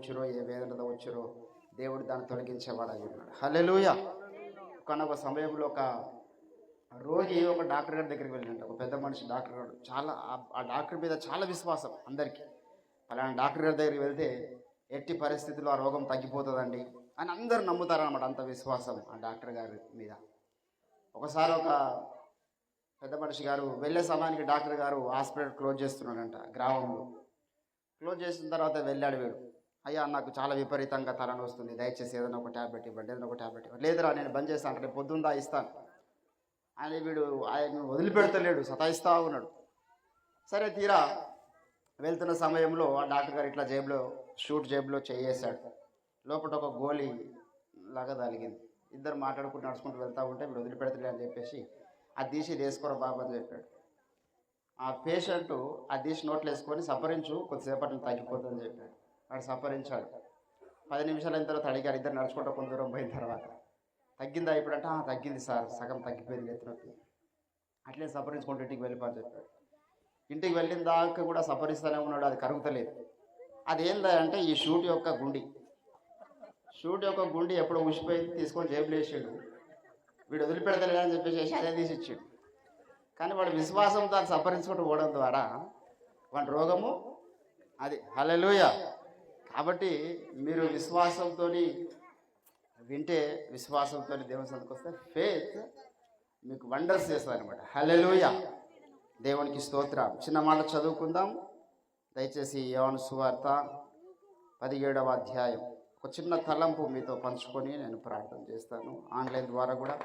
వచ్చిరో ఏ వేదనతో వచ్చిరో దేవుడు దాన్ని తొలగించేవాడు అయి ఉన్నాడు హల్లెలూయ. ఒక సమయంలో ఒక రోగి ఒక డాక్టర్ గారి దగ్గరికి వెళ్ళిండు ఒక పెద్ద మనిషి డాక్టర్ గారు. చాలా ఆ- డాక్టర్ మీద చాలా విశ్వాసం అందరికీ. అలాంటి డాక్టర్ గారి దగ్గరికి వెళ్తే ఎట్టి పరిస్థితుల్లో ఆ రోగం తగ్గిపోతుందండి అని అందరూ నమ్ముతారనమాట అంత విశ్వాసం ఆ డాక్టర్ గారి మీద. ఒకసారి ఒక పెద్ద మనిషి గారు వెళ్ళే సమయానికి డాక్టర్ గారు హాస్పిటల్ క్లోజ్ చేస్తున్నాడంట గ్రామంలో. క్లోజ్ చేసిన తర్వాత వెళ్ళాడు వీడు. అయ్యా నాకు చాలా విపరీతంగా తలని వస్తుంది దయచేసి ఏదైనా ఒక ట్యాబ్లెట్ ఇవ్వండి ఏదైనా ఒక ట్యాబ్లెట్ ఇవ్వండి. లేదురా నేను బంద్ చేస్తాను అంటే పొద్దుందా ఇస్తాను. అని వీడు ఆయన వదిలిపెడతలేడు సతాయిస్తా ఉన్నాడు. సరే తీరా. వెళ్తున్న సమయంలో ఆ డాక్టర్ గారు ఇట్లా జేబులో షూట్ జేబులో చేయేశాడు. లోపల ఒక గోలి లాగా తగిలింది ఇద్దరు మాట్లాడుకుంటూ నడుచుకుంటూ వెళ్తూ ఉంటే వీడు వదిలిపెడతలే అని చెప్పేసి అది తీసి ఇది వేసుకోరా బాబు అని చెప్పాడు. ఆ పేషెంట్ ఆ తీసి నోట్లు వేసుకొని సఫరించు కొద్దిసేపట్లో తగ్గిపోతుందని చెప్పాడు. వాడు సంపరించాడు పది నిమిషాలు అయిన తర్వాత అడిగారు ఇద్దరు నడుచుకుంటూ కొంత దూరం పోయిన తర్వాత. తగ్గిందా ఇప్పుడంటే తగ్గింది సార్ సగం తగ్గిపోయింది ఎత్తునొప్పి అట్లే సఫరించుకుంటూ ఇంటికి వెళ్ళిపోని చెప్పాడు. ఇంటికి వెళ్ళిన దాకా కూడా సఫరిస్తూనే ఉన్నాడు అది కరుగుతలేదు. అది ఏందంటే అంటే ఈ షూట్ యొక్క గుండి. షూట్ యొక్క గుండి ఎప్పుడో ఉసిపోయింది తీసుకొని జేబులు వేసాడు. వీడు వదిలిపెడతలేదని చెప్పేసి అదే తీసి ఇచ్చాడు. కానీ వాడు విశ్వాసంతో అది పోవడం ద్వారా వాడి రోగము అది హల్లెలూయ! కాబట్టి మీరు విశ్వాసంతో వింటే విశ్వాసంతో దేవుని సంతకు వస్తే ఫేత్ మీకు వండర్స్ చేస్తుంది అనమాట హల్లెలూయ దేవునికి స్తోత్రం చిన్న మాట చదువుకుందాం. దయచేసి యోను సువార్త పదిహేడవ అధ్యాయం. ఒక చిన్న తలంపు మీతో పంచుకొని నేను ప్రార్థన చేస్తాను. ఆన్లైన్ ద్వారా కూడా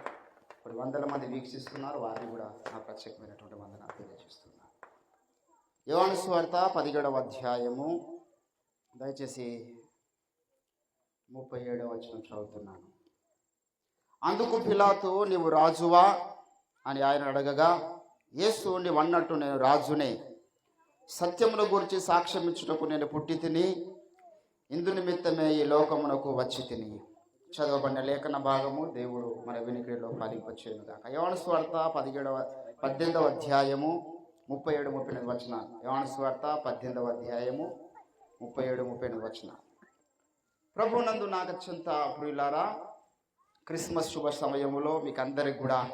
ఇప్పుడు వందల మంది వీక్షిస్తున్నారు. వారిని కూడా నా ప్రత్యేకమైనటువంటి వందన తెలియజేస్తున్నాను. యోను సువార్త పదిహేడవ అధ్యాయము. దయచేసి ముప్పై ఏడవ వచనం చదువుతున్నాను. అందుకు పిలాతు నీవు రాజువా? అని ఆయన అడగగా యేసు నీవన్నట్టు నేను రాజునే. సత్యమును గురించి సాక్ష్యం ఇచ్చుటకు నేను పుట్టి తిని ఇందు నిమిత్తమే ఈ లోకమునకు వచ్చి తిని. చదవబడిన లేఖన భాగము దేవుడు మన వినికిడిలో పాలింపచ్చేను కాక యోనస్వార్త పదిహేడవ పద్దెనిమిదవ అధ్యాయము ముప్పై ఏడు ముప్పై ఎనిమిది వచనాలు. యోనస్వార్త పద్దెనిమిదవ అధ్యాయము ముప్పై ఏడు ముప్పై ఎనిమిది వచ్చిన. ప్రభునందు నాగత్యంత ప్రియులారా క్రిస్మస్ శుభ సమయంలో మీకు అందరికి కూడా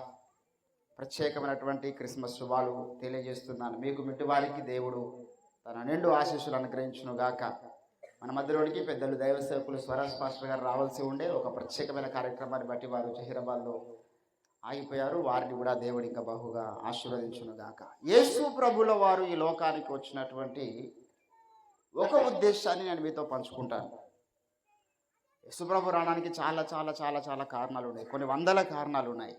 ప్రత్యేకమైనటువంటి క్రిస్మస్ శుభాలు తెలియజేస్తున్నాను. మీకు మిట్టువారికి దేవుడు తన నిండు ఆశీస్సులు అనుగ్రహించును గాక. మన మధ్యలోనికి పెద్దలు దైవ సేవకులు స్వరాజ్ పాస్టర్ గారు రావాల్సి ఉండే ఒక ప్రత్యేకమైన కార్యక్రమాన్ని బట్టి వారు జహీరాబాద్లో ఆగిపోయారు. వారిని కూడా దేవుడు ఇంకా బహుగా ఆశీర్వదించును గాక. యేసు ప్రభుల వారు ఈ లోకానికి వచ్చినటువంటి ఒక ఉద్దేశాన్ని నేను మీతో పంచుకుంటాను. యశుప్రభు రావడానికి చాలా చాలా చాలా చాలా కారణాలు ఉన్నాయి కొన్ని వందల కారణాలు ఉన్నాయి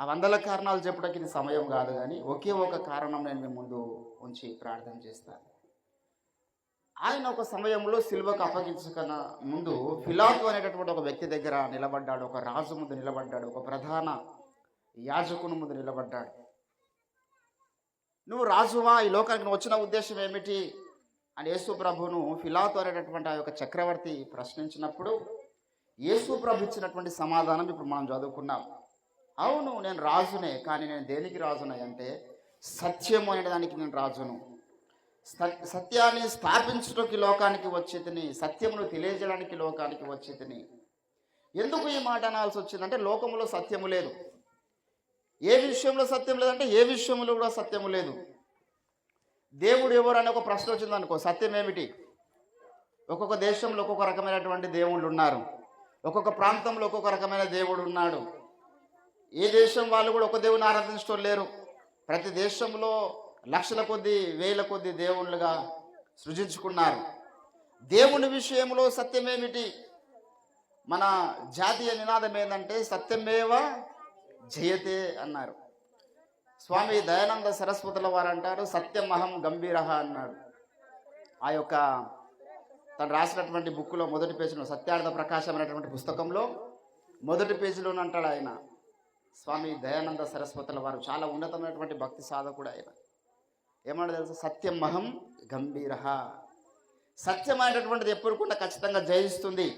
ఆ వందల కారణాలు చెప్పడానికి ఇది సమయం కాదు కానీ ఒకే ఒక కారణం నేను మీ ముందు ఉంచి ప్రార్థన చేస్తాను ఆయన ఒక సమయంలో సిల్వకు అప్పగించకన ముందు ఫిలాతు అనేటటువంటి ఒక వ్యక్తి దగ్గర నిలబడ్డాడు. ఒక రాజు ముందు నిలబడ్డాడు. ఒక ప్రధాన యాజకుని ముందు నిలబడ్డాడు. నువ్వు రాజువా? ఈ లోకానికి నువ్వు వచ్చిన ఉద్దేశం ఏమిటి? అని యేసు ప్రభును ఫిలాతో అనేటటువంటి ఆ యొక్క చక్రవర్తి ప్రశ్నించినప్పుడు యేసు ప్రభు ఇచ్చినటువంటి సమాధానం ఇప్పుడు మనం చదువుకున్నాం. అవును నేను రాజునే కానీ నేను దేనికి రాజునే అంటే సత్యము అనే దానికి నేను రాజును. సత్యాన్ని స్థాపించడానికి లోకానికి వచ్చేదిని సత్యమును తెలియజేయడానికి లోకానికి వచ్చేదిని ఎందుకు ఈ మాట అనాల్సి వచ్చిందంటే లోకములో సత్యము లేదు. ఏ విషయంలో సత్యం లేదంటే ఏ విషయంలో కూడా సత్యము లేదు. దేవుడు ఎవరు అనే ఒక ప్రశ్న వచ్చింది అనుకో సత్యం ఏమిటి? ఒక్కొక్క దేశంలో ఒక్కొక్క రకమైనటువంటి దేవుళ్ళు ఉన్నారు. ఒక్కొక్క ప్రాంతంలో ఒక్కొక్క రకమైన దేవుడు ఉన్నాడు. ఏ దేశం వాళ్ళు కూడా ఒక దేవుని ఆరాధించడం లేరు. ప్రతి దేశంలో లక్షల కొద్ది వేల కొద్ది దేవుళ్ళుగా సృజించుకున్నారు. దేవుని విషయంలో సత్యమేమిటి మన జాతీయ నినాదం ఏంటంటే సత్యమేవ జయతే అన్నారు. స్వామి దయానంద సరస్వతుల వారు అంటారు సత్యమహం గంభీర అన్నాడు ఆ యొక్క తను రాసినటువంటి బుక్లో మొదటి పేజీలో సత్యార్థ ప్రకాశం అనేటువంటి పుస్తకంలో మొదటి పేజీలోనే అంటాడు ఆయన. స్వామి దయానంద సరస్వతుల వారు చాలా ఉన్నతమైనటువంటి భక్తి సాధకుడు ఆయన. ఏమన్నా తెలుసు? సత్యమహం గంభీర సత్యమైనటువంటిది ఎప్పుడు కూడా ఖచ్చితంగా జయిస్తుంది.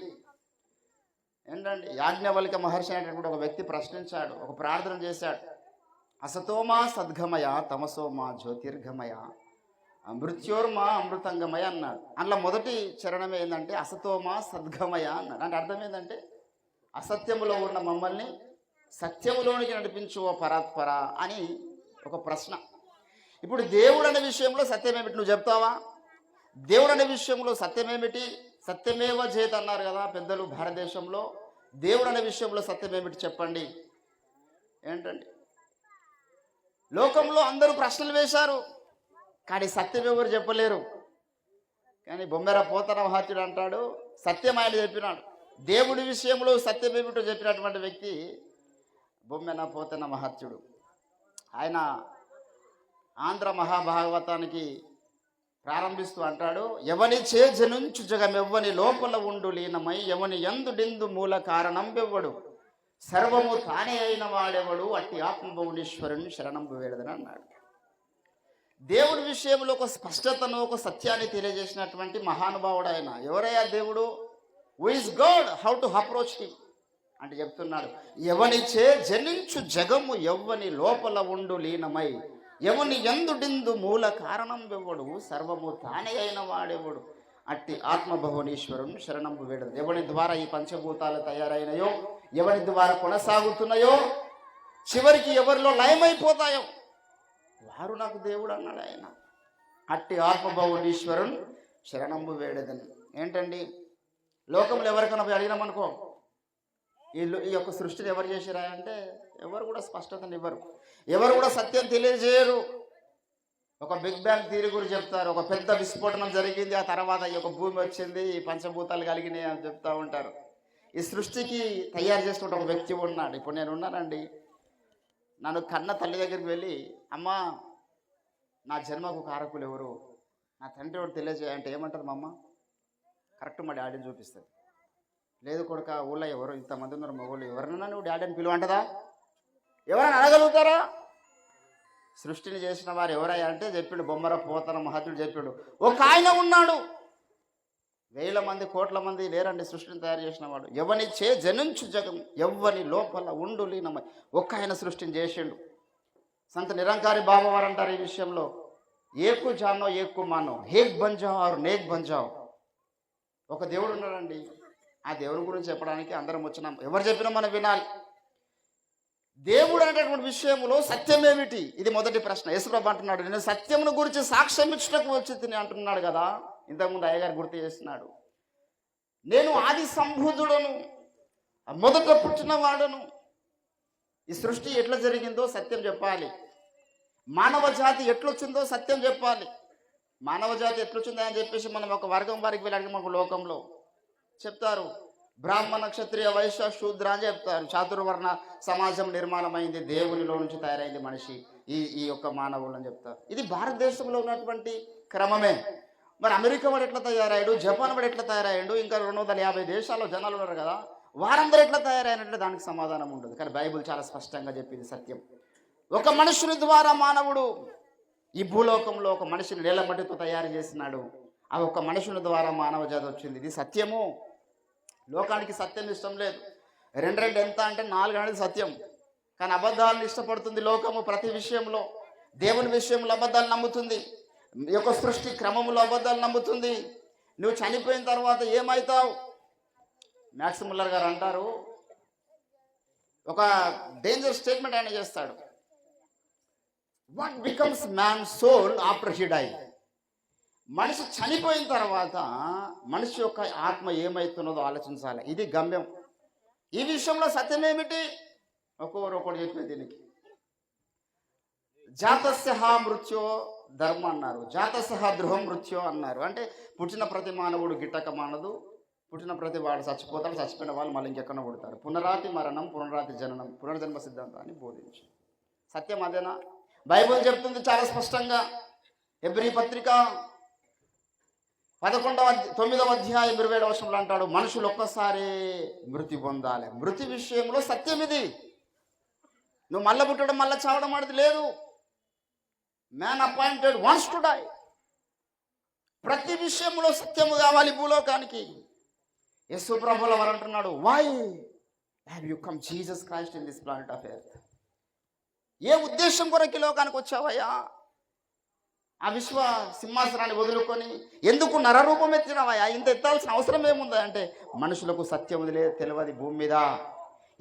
ఏంటంటే యాజ్ఞవల్క మహర్షి అనేటటువంటి ఒక వ్యక్తి ప్రశ్నించాడు ఒక ప్రార్థన చేశాడు. అసతోమా సద్గమయ తమసోమా జ్యోతిర్గమయ మృత్యోర్మా అమృతంగమయ అన్నాడు. అందులో మొదటి చరణం ఏంటంటే అసతోమా సద్గమయ అన్నాడు. అంటే అర్థం ఏంటంటే అసత్యములో ఉన్న మమ్మల్ని సత్యములోనికి నడిపించు ఓ పరాత్పర అని ఒక ప్రశ్న. ఇప్పుడు దేవుడు అనే విషయంలో సత్యమేమిటి? నువ్వు చెప్తావా? దేవుడు అనే విషయంలో సత్యమేమిటి? సత్యమేవ చేత అన్నారు కదా పెద్దలు భారతదేశంలో. దేవుడు అనే విషయంలో సత్యమేమిటి చెప్పండి? ఏంటండి లోకంలో అందరూ ప్రశ్నలు వేశారు. కానీ సత్యం ఎవరు చెప్పలేరు. కానీ బొమ్మెర పోతన మహాత్యుడు అంటాడు సత్యం ఆయన చెప్పినాడు. దేవుడి విషయంలో సత్యం ఏమిటో చెప్పినటువంటి వ్యక్తి బొమ్మెన పోతన మహత్యుడు ఆయన ఆంధ్ర మహాభాగవతానికి ప్రారంభిస్తూ అంటాడు ఎవని చేజనుంచు జగమెవ్వని లోపల ఉండు లీనమై ఎవని ఎందు మూల కారణం వెవ్వడు సర్వము తానే అయిన వాడెవడు? అట్టి ఆత్మభువనేశ్వరుని శరణంబు వేడదని అన్నాడు. దేవుడి విషయంలో ఒక స్పష్టతను ఒక సత్యాన్ని తెలియజేసినటువంటి మహానుభావుడు ఆయన ఎవరయ్యా దేవుడు? Is God how to approach him అంటే చెప్తున్నాడు. ఎవనిచే జనించు జగము ఎవ్వని లోపల ఉండు లీనమై ఎవని ఎందుడిందు మూల కారణం ఎవడు సర్వము తానే అయిన వాడెవడు? అట్టి ఆత్మభువనేశ్వరుని శరణంబు వేడదు ఎవని ద్వారా ఈ పంచభూతాలు తయారైనయో? ఎవరి ద్వారా కొనసాగుతున్నాయో చివరికి ఎవరిలో లయమైపోతాయో వారు నాకు దేవుడు అన్నాడు ఆయన. అట్టి ఆత్మభవనీశ్వరుని శరణంబు వేడదని. ఏంటండి? లోకంలో ఎవరికైనా పోయి అడిగినామనుకో వీళ్ళు ఈ యొక్క సృష్టిని ఎవరు చేశారా అంటే ఎవరు కూడా స్పష్టతను ఇవ్వరు. ఎవరు కూడా సత్యం తెలియజేయరు. ఒక బిగ్ బ్యాంగ్ థియరీ గురించి చెప్తారు. ఒక పెద్ద విస్ఫోటనం జరిగింది ఆ తర్వాత ఈ యొక్క భూమి వచ్చింది ఈ పంచభూతాలు కలిగినాయి అని చెప్తూ ఉంటారు. ఈ సృష్టికి తయారు చేస్తున్న ఒక వ్యక్తి ఉన్నాడు. ఇప్పుడు నేను ఉన్నానండి. నన్ను కన్న తల్లి దగ్గరికి వెళ్ళి అమ్మ నా జన్మకు కారకులు ఎవరు? నా తండ్రి ఎవరు తెలియజేయంటే ఏమంటారు మా అమ్మ? కరెక్ట్ మా డాడీని చూపిస్తుంది. లేదు కొడుక ఊళ్ళో ఎవరు? ఇంతమంది ఉన్నారు మా ఊళ్ళో. ఎవరినైనా నువ్వు డాడీని పిలువంటదా? ఎవరైనా అడగలుగుతారా? సృష్టిని చేసిన వారు ఎవరయ్యా? అంటే చెప్పిండు బొమ్మర పోతన మహత్తుడు చెప్పాడు. ఒక ఆయన ఉన్నాడు. వేల మంది కోట్ల మంది లేరండి సృష్టిని తయారు చేసిన వాడు. ఎవని చే జనించు జగం ఎవ్వని లోపల ఉండు లీనమై ఒక్క ఆయన సృష్టిని చేసిండు. సంత నిరంకారి బాబావారు అంటారు ఈ విషయంలో. ఏకు జానో ఏకు మానో హేక్ బంజావ్ ఆరు నేక్ బంజావ్. ఒక దేవుడు ఉన్నాడండి. ఆ దేవుడి గురించి చెప్పడానికి అందరం వచ్చినాం. ఎవరు చెప్పినా మనం వినాలి. దేవుడు అనేటటువంటి విషయంలో సత్యం ఏమిటి? ఇది మొదటి ప్రశ్న. యేసుప్రభు అంటున్నాడు నేను సత్యమును గురించి సాక్ష్యం ఇచ్చటకు వచ్చి తిని అంటున్నాడు కదా ఇంతకుముందు అయ్యగారు గుర్తు చేస్తున్నాడు. నేను ఆది సంభూతుడను మొదట పుట్టిన వాడను. ఈ సృష్టి ఎట్లా జరిగిందో సత్యం చెప్పాలి. మానవ జాతి ఎట్లొచ్చిందో సత్యం చెప్పాలి. మానవ జాతి ఎట్లొచ్చిందో అని చెప్పేసి మనం ఒక వర్గం వారికి వెళ్ళాలి మాకు లోకంలో. చెప్తారు బ్రాహ్మణ క్షత్రియ వైశ్య శూద్ర అని చెప్తారు. చాతుర్వర్ణ సమాజం నిర్మాణమైంది దేవునిలో నుంచి తయారైంది మనిషి ఈ ఈ యొక్క మానవులు అని చెప్తారు. ఇది భారతదేశంలో ఉన్నటువంటి క్రమమే. మరి అమెరికా వాడు ఎట్లా తయారయ్యాడు? జపాన్ వాడు ఎట్లా తయారయ్యాడు? ఇంకా రెండు వందల యాభై దేశాల్లో జనాలు ఉన్నారు కదా వారందరూ ఎట్లా తయారైనట్టు దానికి సమాధానం ఉండదు కానీ బైబిల్ చాలా స్పష్టంగా చెప్పింది సత్యం. ఒక మనుషుని ద్వారా మానవుడు ఈ భూలోకంలో ఒక మనిషిని నీళ్ళ మట్టితో తయారు చేసినాడు. ఆ ఒక మనుషుని ద్వారా మానవ జాతి వచ్చింది. ఇది సత్యము. లోకానికి సత్యం ఇష్టం లేదు. రెండు రెండు ఎంత అంటే నాలుగు అనేది సత్యం. కానీ అబద్ధాలను ఇష్టపడుతుంది లోకము ప్రతి విషయంలో. దేవుని విషయంలో అబద్ధాలు నమ్ముతుంది. యొక్క సృష్టి క్రమంలో అబద్ధాలు నమ్ముతుంది. నువ్వు చనిపోయిన తర్వాత ఏమవుతావు మ్యాక్సిముల్లర్ గారు అంటారు ఒక డేంజర్ స్టేట్మెంట్ ఆయన చేస్తాడు. What becomes man soul after he die మనిషి చనిపోయిన తర్వాత మనిషి యొక్క ఆత్మ ఏమవుతున్నదో ఆలోచించాలి. ఇది గమ్యం. ఈ విషయంలో సత్యం ఏమిటి? ఒక్కొక్కరు ఒకటి చెప్పే దీనికి. జాతస్య మృత్యో ధర్మ అన్నారు. జాత సహా ధ్రువం మృత్యు అన్నారు. అంటే పుట్టిన ప్రతి మానవుడు గిట్టక మానదు. పుట్టిన ప్రతి వాడు చచ్చిపోతాడు. చచ్చిపోయిన వాళ్ళు మళ్ళీ ఇంకెక్కడ పుడతారు. పునరాతి మరణం పునరాతి జననం పునర్జన్మ సిద్ధాంతాన్ని బోధించు. సత్యం అదేనా? బైబిల్ చెప్తుంది చాలా స్పష్టంగా. ఎబ్రి పత్రిక పదకొండవ తొమ్మిదవ అధ్యాయం ఇరవై ఏడవ వర్షంలో అంటాడు మనుషులు ఒక్కసారి మృతి పొందాలి. మృతి విషయంలో సత్యం ఇది. నువ్వు మళ్ళా పుట్టడం మళ్ళా చావడం అనేది లేదు. Man appointed once to die ప్రతి విషయంలో సత్యము కావాలి భూలోకానికి. యశు ప్రభుల వారు అంటున్నాడు why have you come Jesus Christ in this planet of earth ఏ ఉద్దేశం కొరకు లోకానికి వచ్చావయ్యా? ఆ విశ్వ సింహాసనాన్ని వదులుకొని ఎందుకు నరరూపం ఎత్తినావయ్యా? ఇంత ఎత్తాల్సిన అవసరం ఏముందా అంటే మనుషులకు సత్యం వదిలే తెలియదు భూమి మీద.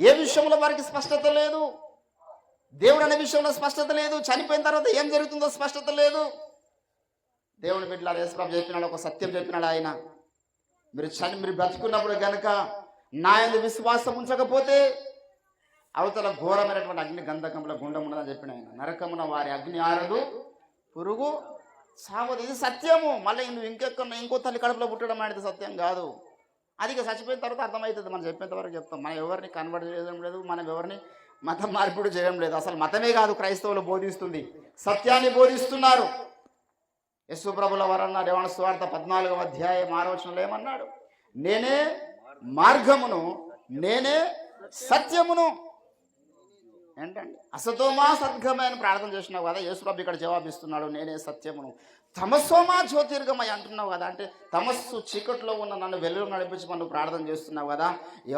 ఏ విషయంలో వారికి స్పష్టత లేదు? దేవుడు అనే విషయంలో స్పష్టత లేదు. చనిపోయిన తర్వాత ఏం జరుగుతుందో స్పష్టత లేదు. దేవుని బిడ్డలారు యేసుప్రభు చెప్పినాడు ఒక సత్యం చెప్పినాడు ఆయన. మీరు చని మీరు బ్రతుకున్నప్పుడు కనుక నా యందు విశ్వాసం ఉంచకపోతే అవతల ఘోరమైనటువంటి అగ్ని గంధకంలో గుండం ఉండదని చెప్పిన ఆయన. నరకమున వారి అగ్ని ఆరదు పురుగు సావదు ఇది సత్యము. మళ్ళీ నువ్వు ఇంకెక్కడ ఇంకో తల్లి కడుపులో పుట్టడం అనేది సత్యం కాదు. అది చచ్చిపోయిన తర్వాత అర్థమవుతుంది. మనం చెప్పేంత వరకు చెప్తాం. మనం ఎవరిని కన్వర్ట్ చేయడం లేదు మనం ఎవరిని మతం మార్పిడి చేయడం లేదు. అసలు మతమే కాదు క్రైస్తవులు బోధిస్తుంది. సత్యాన్ని బోధిస్తున్నారు. యశుప్రభుల వరన్న రేవణ స్వార్థ పద్నాలుగవ అధ్యాయం ఆలోచనలు ఏమన్నాడు? నేనే మార్గమును నేనే సత్యమును ఏంటండి? అసతోమా సద్గమయ అని ప్రార్థన చేసినావు కదా యేసుప్రభు ఇక్కడ జవాబిస్తున్నాడు నేనే సత్యమును. తమస్సోమా జ్యోతిర్గమయ అంటున్నావు కదా అంటే తమస్సు చీకట్లో ఉన్న నన్ను వెలుగు నడిపించి మనం ప్రార్థన చేస్తున్నావు కదా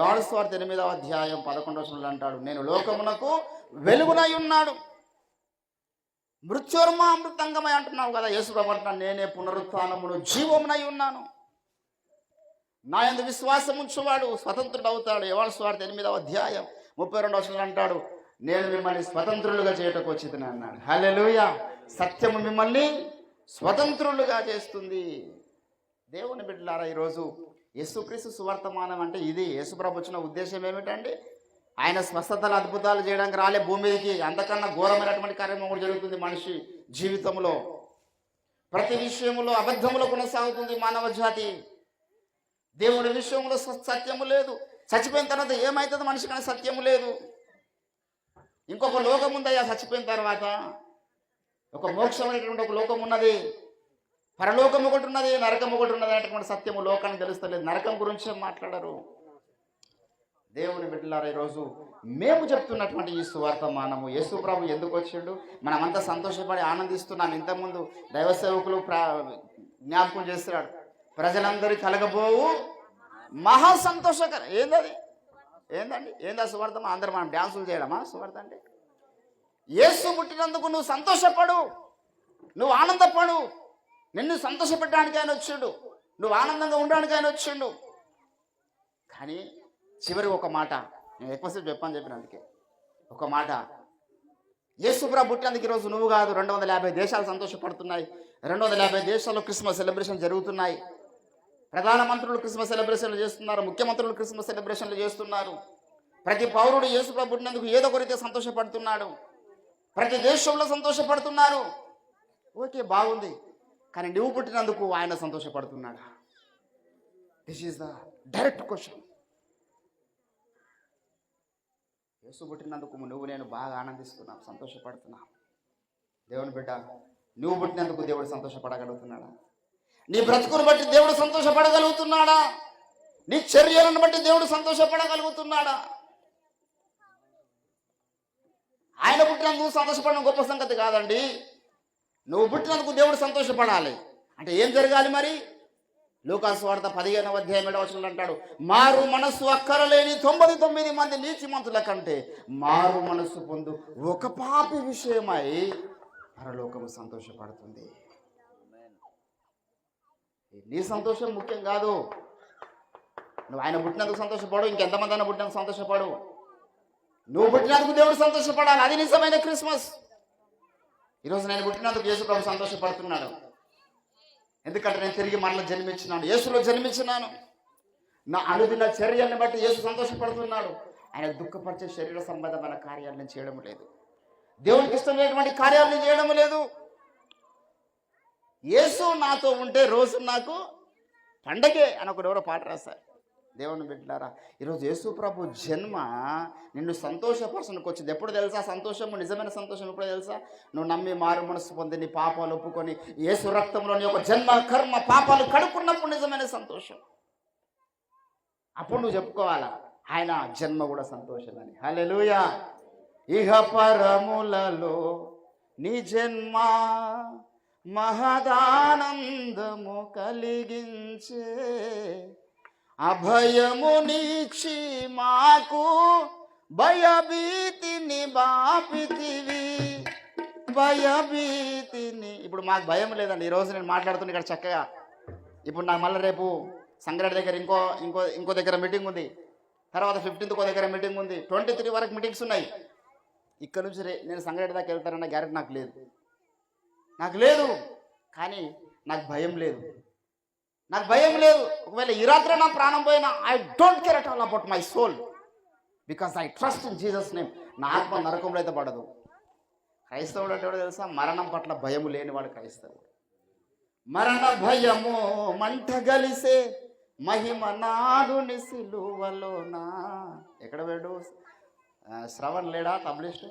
ఏడు స్వార్థ ఎనిమిదవ అధ్యాయం పదకొండవ వచనంలో అంటాడు నేను లోకమునకు వెలుగునై ఉన్నాడు మృత్యోర్మ అమృతంగమై అంటున్నావు కదా యేసుప్రభు అంటున్నాను నేనే పునరుత్నమును జీవమునై ఉన్నాను. నా ఎందు విశ్వాసం ఉంచువాడు స్వతంత్రుడు అవుతాడు ఎవరి స్వార్థ ఎనిమిదవ అధ్యాయం ముప్పై రెండవ వచనంలో అంటాడు నేను మిమ్మల్ని స్వతంత్రులుగా చేయటకు వచ్చిందని అన్నాడు. హలెలుయ సత్యము మిమ్మల్ని స్వతంత్రులుగా చేస్తుంది. దేవుని బిడ్డలారా ఈరోజు యేసుక్రీస్తు సువర్తమానం అంటే ఇది. యేసుప్రభు వచ్చిన ఉద్దేశం ఏమిటండి? ఆయన స్వస్థతలు అద్భుతాలు చేయడానికి రాలే. భూమి మీదకి అంతకన్నా ఘోరమైనటువంటి కార్యక్రమం కూడా జరుగుతుంది మనిషి జీవితంలో. ప్రతి విషయంలో అబద్ధములో కొనసాగుతుంది మానవ జాతి. దేవుని విషయంలో సత్యము లేదు. చచ్చిపోయిన తర్వాత ఏమవుతుంది మనిషి కానీ సత్యము లేదు. ఇంకొక లోకం ఉందయ్యా చచ్చిపోయిన తర్వాత. ఒక మోక్షం అనేటువంటి ఒక లోకం ఉన్నది. పరలోకం ఒకటి ఉన్నది నరకం ఒకటి ఉన్నది అనేటువంటి సత్యము లోకానికి తెలుస్తలేదు. నరకం గురించి మాట్లాడరు? దేవుని బిడ్డలారా ఈరోజు మేము చెప్తున్నటువంటి ఈ సువార్తమానము యేసు ప్రభు ఎందుకు వచ్చిండు? మనమంతా సంతోషపడి ఆనందిస్తున్నాం. ఇంతకుముందు దైవ సేవకులు ప్రా జ్ఞాపకం చేస్తున్నాడు. ప్రజలందరూ కలగబోవు. మహా సంతోషకర ఏందది? ఏందండి? ఏందా సువార్థం అందరూ మనం డ్యాన్సులు చేయడమా సువార్థ అంటే? యేసు పుట్టినందుకు నువ్వు సంతోషపడు. నువ్వు ఆనందపడు. నిన్ను సంతోషపెట్టడానికి ఆయన వచ్చిండు. నువ్వు ఆనందంగా ఉండడానికి ఆయన వచ్చిండు. కానీ చివరి ఒక మాట నేను ఎక్కువసేపు చెప్పాను చెప్పిన అందుకే. ఒక మాట యేసుప్రా పుట్టినందుకు ఈరోజు నువ్వు కాదు రెండు వందల యాభై దేశాలు సంతోషపడుతున్నాయి. రెండు వందల యాభై దేశాల్లో క్రిస్మస్ సెలబ్రేషన్ జరుగుతున్నాయి. ప్రధానమంత్రులు క్రిస్మస్ సెలబ్రేషన్లు చేస్తున్నారు ముఖ్యమంత్రులు క్రిస్మస్ సెలబ్రేషన్లు చేస్తున్నారు. ప్రతి పౌరుడు యేసు ప్రభుత్వందుకు ఏదో ఒకరితే సంతోషపడుతున్నాడు. ప్రతి దేశంలో సంతోషపడుతున్నారు. ఓకే బాగుంది. కానీ నువ్వు పుట్టినందుకు ఆయన సంతోషపడుతున్నాడా? This is the direct question యేసు పుట్టినందుకు నువ్వు నేను బాగా ఆనందిస్తున్నాం సంతోషపడుతున్నాం. దేవుని బిడ్డ నువ్వు పుట్టినందుకు దేవుడు సంతోషపడగలుగుతున్నాడా? నీ బ్రతుకును బట్టి దేవుడు సంతోషపడగలుగుతున్నాడా? నీ చర్యలను బట్టి దేవుడు సంతోషపడగలుగుతున్నాడా? ఆయన పుట్టినందుకు సంతోషపడడం గొప్ప సంగతి కాదండి. నువ్వు పుట్టినందుకు దేవుడు సంతోషపడాలి. అంటే ఏం జరగాలి మరి? లూకాసు వార్త పదిహేనవ అధ్యాయం ఏడవ అంటాడు మారు మనస్సు అక్కరలేని తొంభై తొమ్మిది మంది నీచిమంతుల కంటే మారు మనస్సు పొందు ఒక పాపి విషయమై పరలోకము సంతోషపడుతుంది. నీ సంతోషం ముఖ్యం కాదు. నువ్వు ఆయన పుట్టినందుకు సంతోషపడు ఇంకెంతమంది అయినా పుట్టినందుకు సంతోషపడు. నువ్వు పుట్టినందుకు దేవుడు సంతోషపడాలి అది నిజమైన క్రిస్మస్. ఈరోజు నేను పుట్టినందుకు యేసు ప్రభు సంతోషపడుతున్నాడు. ఎందుకంటే నేను తిరిగి మరల జన్మించినాను. యేసులో జన్మించినాను. నా అనుదిన చర్యల్ని బట్టి యేసు సంతోషపడుతున్నాడు. ఆయన దుఃఖపరిచే శరీర సంబంధమైన కార్యాలను చేయడం లేదు. దేవునికి ఇష్టమైనటువంటి కార్యాలను చేయడం లేదు. యేసు నాతో ఉంటే రోజు నాకు పండగే అని ఒకడు ఎవరో పాట రాశారు. దేవుని బిడ్డారా ఈరోజు యేసు ప్రభు జన్మ నిన్ను సంతోషపరచడానికి వచ్చింది. ఎప్పుడు తెలుసా? సంతోషము నిజమైన సంతోషం ఎప్పుడు తెలుసా? నువ్వు నమ్మి మారు మనసు పొంది నీ పాపాలు ఒప్పుకొని యేసు రక్తంలో నీ యొక్క జన్మ కర్మ పాపాలు కడుక్కున్నప్పుడు నిజమైన సంతోషం. అప్పుడు నువ్వు చెప్పుకోవాలా? ఆయన జన్మ కూడా సంతోషమని. హలెలుయా ఇహ పరములలో నీ జన్మ మహదానందము కలిగించే అభయము నీచి మాకు భయభీతిని బాపితివి. భయభీతిని. ఇప్పుడు మాకు భయం లేదండి. ఈరోజు నేను మాట్లాడుతున్నా ఇక్కడ చక్కగా. ఇప్పుడు నాకు మళ్ళీ రేపు సంగారెడ్డి దగ్గర ఇంకో ఇంకో ఇంకో దగ్గర మీటింగ్ ఉంది. తర్వాత ఫిఫ్టీన్త్ ఒక దగ్గర మీటింగ్ ఉంది. ట్వంటీ త్రీ వరకు మీటింగ్స్ ఉన్నాయి. ఇక్కడ నుంచి రే నేను సంగారెడ్డి దాకా వెళ్తానన్న గ్యారెంటీ నాకు లేదు. నాకు లేదు. కానీ నాకు భయం లేదు. నాకు భయం లేదు. ఒకవేళ ఈ రాత్రి నా ప్రాణం పోయినా I don't care at all about my soul because I trust in Jesus name నా ఆత్మ నరకంలో అయితే పడదు. క్రైస్తవుడు అంటే తెలుసా? మరణం పట్ల భయము లేనివాడు క్రైస్తవుడు. మరణ భయము మంట గలిసే మహిమ నాదుని సిలువలోనా ఎక్కడ వేడు శ్రవణ్ లేడా? తబలిస్ట్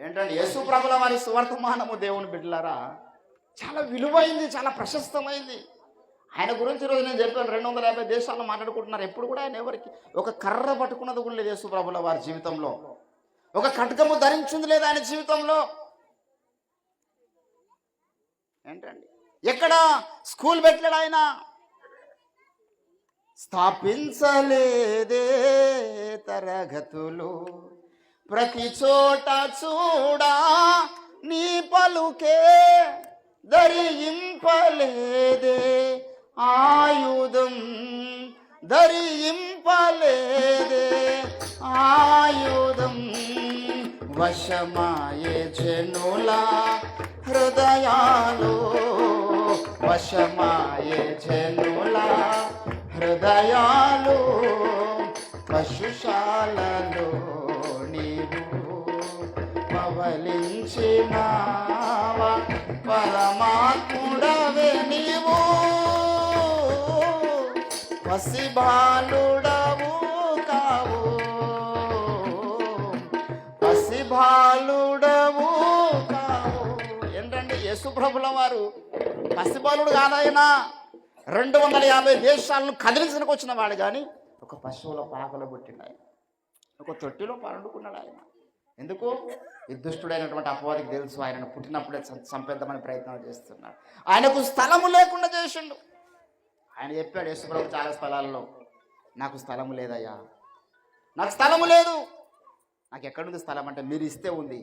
ఏంటంటే యేసు ప్రభుల వారి సువర్తమానము దేవుని బిడ్డలారా చాలా విలువైంది చాలా ప్రశస్తమైంది. ఆయన గురించి ఈరోజు నేను చెప్పాను రెండు వందల యాభై దేశాల్లో మాట్లాడుకుంటున్నారు. ఎప్పుడు కూడా ఆయన ఎవరికి ఒక కర్ర పట్టుకున్నది కూడా లేదు యేసు ప్రభుల వారి జీవితంలో. ఒక కటకము ధరించింది లేదు ఆయన జీవితంలో. ఏంటండి? ఎక్కడ స్కూల్ పెట్టలేడు ఆయన? స్థాపించలేదే తరగతులు. ప్రతి చోట చూడా నీ పలుకే ధరింపలేదే. ఆయుధం ధరింపలేదే. ఆయుధం వశమాయే జనుల హృదయాలు వశమాయే జనుల హృదయాలు పశుశాలలో ఫలించినావా? పరమాత్ముడవే నీవు. పసిబాలుడవు కావు. పసిబాలుడవు కావు. ఏంటంటే యశుప్రభుల వారు? పసిబాలుడు కాదైనా రెండు వందల యాభై దేశాలను కదిలించడానికి వచ్చిన వాడు కానీ ఒక పశువుల పాకలో పుట్టిండు ఆయన. ఒక తొట్టిలో పండుకున్నాడు ఆయన. ఎందుకు? ఈ దుష్టుడైనటువంటి అపవాదికి తెలుసు. ఆయనను పుట్టినప్పుడే సంపేద్దామని ప్రయత్నాలు ప్రయత్నం చేస్తున్నాడు. ఆయనకు స్థలము లేకుండా చేసిండు. ఆయన చెప్పాడు యేసుప్రభు చాలా స్థలాల్లో. నాకు స్థలము లేదయ్యా. నాకు స్థలము లేదు. నాకు ఎక్కడుంది స్థలం అంటే మీరు ఇస్తే ఉంది.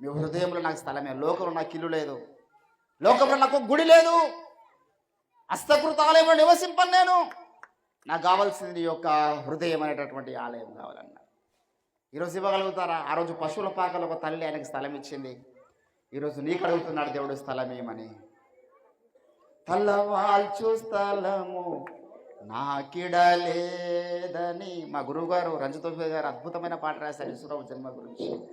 మీ హృదయంలో నాకు స్థలమే. లోకంలో నాకు ఇల్లు లేదు. లోకంలో నాకు గుడి లేదు. హస్తకృత ఆలయంలో నివసింపను నేను. నాకు కావాల్సింది యొక్క హృదయం అనేటటువంటి ఆలయం కావాలన్నా ఈరోజు ఇవ్వగలుగుతారా? ఆ రోజు పశువుల పాకలు ఒక తల్లి ఆయనకి స్థలం ఇచ్చింది. ఈరోజు నీకు అడుగుతున్నాడు దేవుడు స్థలం ఏమని? తల్లవాల్చు స్థలము నాకిడలేదని మా గురువుగారు రంజితోఫి గారు అద్భుతమైన పాట రాశారు ఈశ్వరరావు జన్మ గురించి.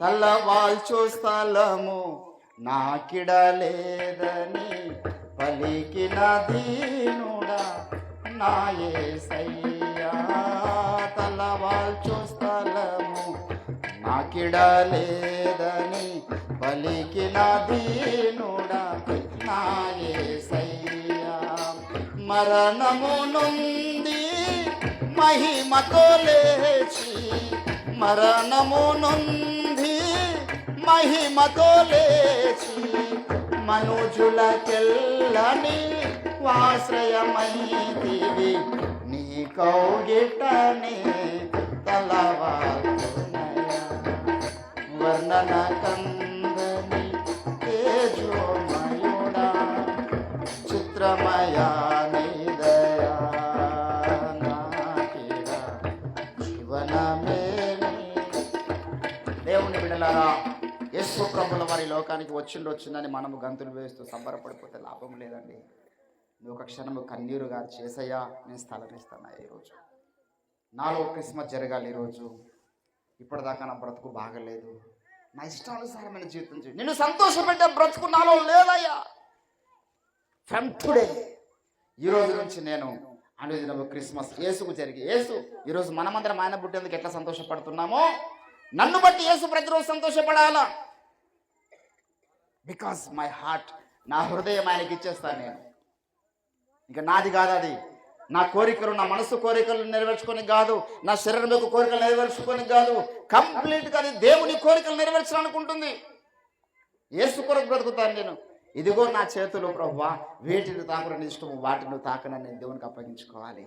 తల్లవాల్చు స్థలము నాకిడలేదని పలికిన దీనుడా నాయే సయ్యా విడలేదని పలికిన దీనుడా నా మరణము నుండి మహిమతో లేచి మరణము నుండి మహిమతో లేచి మనుజులకెల్లని వాశ్రయమైతివి నీ కౌగిటని తలవాకునయా వర్ణన తేజోమయుడా చిత్రమయా దేవుని బిడలారా ప్రభుల వారి లోకానికి వచ్చిండు వచ్చిందని మనము గంతులు వేస్తూ సంబరపడిపోతే లాభం లేదండి. నువ్వు ఒక క్షణము కన్నీరుగా చేసయ్యా నేను స్థలం ఇస్తాను ఈరోజు. నాలో క్రిస్మస్ జరగాలి ఈరోజు. ఇప్పటిదాకా నా బ్రతుకు బాగలేదు. నా ఇష్టానుసారమైన జీవితం చేయి. నిన్ను సంతోషపెట్టే బ్రతుకు నాలో లేదయ్యా. ఫ్రమ్ టుడే ఈరోజు నుంచి నేను అనుదినము క్రిస్మస్ యేసుకు జరిగి యేసు ఈరోజు మనమందరం ఆయన పుట్టేందుకు ఎట్లా సంతోషపడుతున్నామో నన్ను బట్టి యేసు ప్రతిరోజు సంతోషపడాలా? బికాస్ మై హార్ట్ నా హృదయం ఆయనకి ఇచ్చేస్తాను నేను. ఇంకా నాది కాదు అది. నా కోరికలు నా మనసు కోరికలు నెరవేర్చుకొని కాదు నా శరీరం యొక్క కోరికలు నెరవేర్చుకొని కాదు కంప్లీట్గా అది దేవుని కోరికలు నెరవేర్చాలనుకుంటుంది. ఏసు కొరకు బ్రతుకుతాను నేను. ఇదిగో నా చేతులు ప్రభువా వీటిని తాకడం ఇష్టము వాటిని తాకనని నేను దేవునికి అప్పగించుకోవాలి.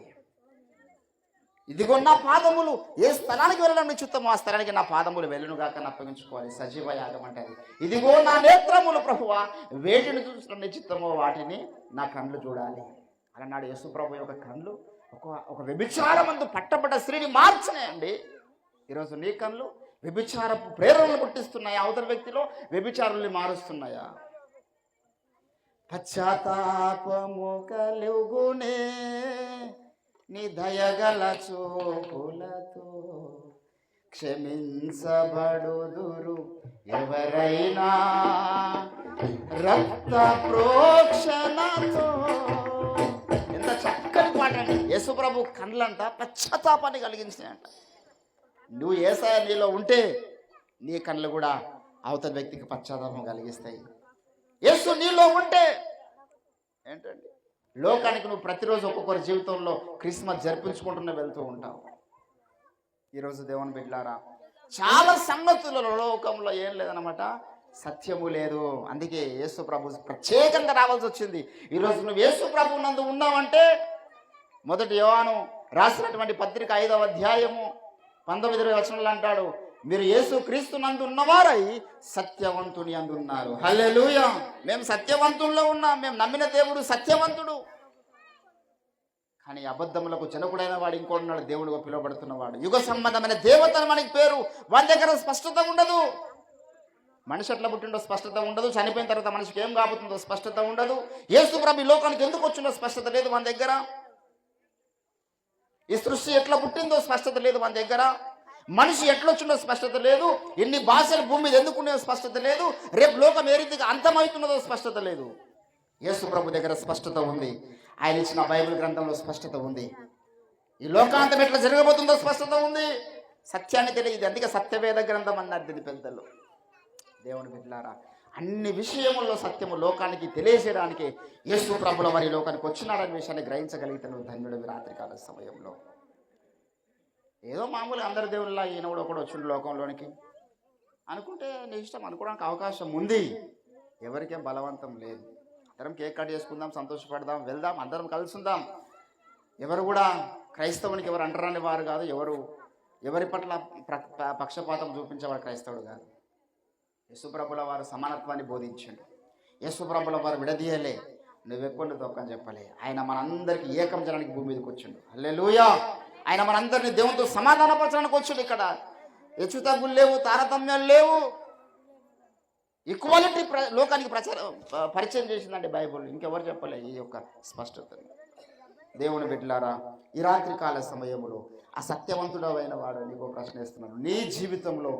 ఇదిగో నా పాదములు ఏ స్థలానికి వెళ్ళడం నీ చిత్తమో ఆ స్థలానికి నా పాదములు వెళ్ళును గాక అప్పగించుకోవాలి. సజీవ యాగం అంటే అది. ఇదిగో నా నేత్రములు ప్రభువా వేటిని చూసిన నీ చిత్తమో వాటిని నా కళ్ళు చూడాలి. అలనాడు యేసు ప్రభు యొక్క కళ్ళు ఒక ఒక వ్యభిచారమందు పట్టబడ్డ స్త్రీని మార్చినాయండి ఈరోజు నీ కళ్ళు వ్యభిచారపు ప్రేరణలు పుట్టిస్తున్నాయా? అవతల వ్యక్తిలో వ్యభిచారుల్ని మారుస్తున్నాయా? పశ్చాత్తాపము కలుగునే నీ దయగల చూపులతో క్షమించబడుదురు ఎవరైనా రక్త ప్రోక్షణతో యేసుప్రభు కళ్ళంట పశ్చాత్తాపాన్ని కలిగించినాయంట. నువ్వు ఏసాయ నీలో ఉంటే నీ కళ్ళు కూడా అవతల వ్యక్తికి పశ్చాత్తాపం కలిగిస్తాయి. యేసు నీలో ఉంటే ఏంటండి? లోకానికి నువ్వు ప్రతిరోజు ఒక్కొక్కరి జీవితంలో క్రిస్మస్ జరిపించుకుంటూనే వెళ్తూ ఉంటావు. ఈరోజు దేవుని బిడ్డారా చాలా సంగతులలో లోకంలో ఏం లేదనమాట సత్యము లేదు. అందుకే యేసు ప్రభు ప్రత్యేకంగా రావాల్సి వచ్చింది. ఈరోజు నువ్వు యేసు ప్రభు నందు ఉన్నావంటే మొదటి యోహాను రాసినటువంటి పత్రిక ఐదవ అధ్యాయము పంతొమ్మిది ఇరవై వచనంలో అంటాడు మీరు యేసు క్రీస్తు నందు ఉన్నవారై సత్యవంతుని అందున్నారు. హల్లెలూయ! మేము సత్యవంతుల్లో ఉన్నాం మేము నమ్మిన దేవుడు సత్యవంతుడు. కానీ అబద్ధములకు జనకుడైన వాడు ఇంకోడున్నాడు దేవుడుగా పిలువబడుతున్నవాడు యుగ సంబంధమైన దేవతను మనకి పేరు వాని దగ్గర స్పష్టత ఉండదు. మనిషి ఎట్లా పుట్టిండో స్పష్టత ఉండదు చనిపోయిన తర్వాత మనిషికి ఏం కాబోతుందో స్పష్టత ఉండదు. యేసు ప్రభు ఈ లోకానికి ఎందుకు వచ్చిందో స్పష్టత లేదు మన దగ్గర. ఈ సృష్టి ఎట్లా పుట్టిందో స్పష్టత లేదు మన దగ్గర. మనిషి ఎట్లొచ్చిందో స్పష్టత లేదు. ఎన్ని భాషలు భూమి మీద ఎందుకున్నాయో స్పష్టత లేదు. రేపు లోకం ఏ రీతిగా అంతమవుతున్నదో స్పష్టత లేదు. యేసు ప్రభు దగ్గర స్పష్టత ఉంది. ఆయన ఇచ్చిన బైబిల్ గ్రంథంలో స్పష్టత ఉంది. ఈ లోకాంతం ఎట్లా జరగబోతుందో స్పష్టత ఉంది. సత్యాన్ని తెలియదు. అందుకే సత్యవేద గ్రంథం అన్నారు దీని పెద్దలు. దేవుని బిడ్డలారా అన్ని విషయముల్లో సత్యము లోకానికి తెలియజేయడానికి యేసు ప్రభుల వారి లోకానికి వచ్చినాడనే విషయాన్ని గ్రహించగలిగితే నువ్వు ధన్యుడివి రాత్రికాల సమయంలో. ఏదో మామూలు అందరి దేవుళ్ళ ఈయన కూడా ఒకడు వచ్చిండు లోకంలోనికి. అనుకుంటే నీ ఇష్టం అనుకోవడానికి అవకాశం ఉంది. ఎవరికేం బలవంతం లేదు. అందరం కేక్ కట్ చేసుకుందాం సంతోషపడదాం వెళ్దాం అందరం కలుసుందాం ఎవరు కూడా క్రైస్తవునికి ఎవరు అంటరాని వారు కాదు. ఎవరు ఎవరి పట్ల ప్ర- పక్షపాతం చూపించేవారు క్రైస్తవుడు కాదు. యశుప్రభుల వారు సమానత్వాన్ని బోధించండు. యశుప్రభుల వారు విడదీయలే. నువ్వెక్కువ నువ్వు తొక్కని చెప్పలే. ఆయన మనందరికి ఏకం చేయడానికి భూమి మీదకి వచ్చిండు. అల్లెలుయా ఆయన మనందరినీ దేవునితో సమాధానపరచడానికి వచ్చిండు ఇక్కడ. హెచ్చుతగ్గులు లేవు తారతమ్యాలు లేవు. ఈక్వాలిటీ ప్ర లోకానికి ప్రచారం పరిచయం చేసిందండి బైబుల్. ఇంకెవరు చెప్పలే ఈ యొక్క స్పష్టతని. దేవుని బిడ్డలారా ఈ రాత్రికాల సమయంలో ఆ సత్యవంతుడవైన వాడు నీకు ప్రశ్న వేస్తున్నాను నీ జీవితంలో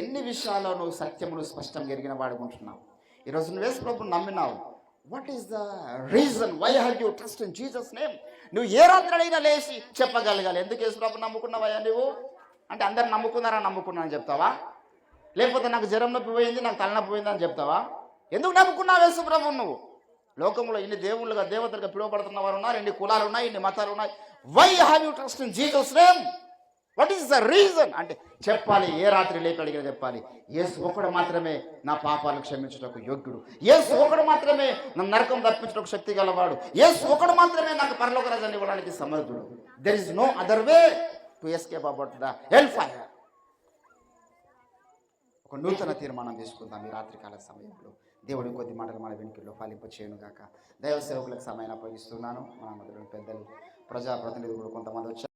ఎన్ని విషయాల్లో నువ్వు సత్యమును స్పష్టంగా ఎరిగిన వాడుకుంటున్నావు ఈరోజు నువ్వు వేసు ప్రభు నమ్మినావు. What is the reason why have you trust in Jesus name నువ్వు ఏ రాత్రైనా లేచి చెప్పగలగాలి. ఎందుకు యేసు ప్రభు నమ్ముకున్నావయ్యా నువ్వు అంటే అందరు నమ్ముకున్నారా? నమ్ముకున్నా అని చెప్తావా? లేకపోతే నాకు జ్వరం నొప్పి పోయింది నాకు తలనొప్పి పోయింది అని చెప్తావా? ఎందుకు నమ్ముకున్నావు యేసు ప్రభు నువ్వు? లోకంలో ఇన్ని దేవుళ్ళుగా దేవతలుగా పిలువబడుతున్న వారు ఉన్నారు ఇన్ని కులాలు ఉన్నాయి ఇన్ని మతాలు ఉన్నాయి why have you trust in Jesus name what is the reason అంటే చెప్పాలి ఏ రాత్రి లేపి అడిగినా చెప్పాలి. ఏసు ఒకడు మాత్రమే నా పాపాలు క్షమించుటకు యోగ్యుడు. ఏసు ఒకడు మాత్రమే నా నరకం తప్పించుటకు శక్తి గలవాడు. ఏసు ఒకడు మాత్రమే నాకు పరలోక రాజాన్ని ఇవ్వడానికి సమర్థుడు. There is no other way to escape about the hell fire ఒక నూతన తీర్మానం తీసుకుందాం ఈ రాత్రికాల సమయంలో. దేవుడి కొద్ది మాటలు మన వెనుకల్లో ఫలింప చేయను గాక. దైవ సేవకులకు సమయాన్ని అప్పగిస్తున్నాను. మన మధ్యలో పెద్దలు ప్రజాప్రతినిధులు కొంతమంది వచ్చారు.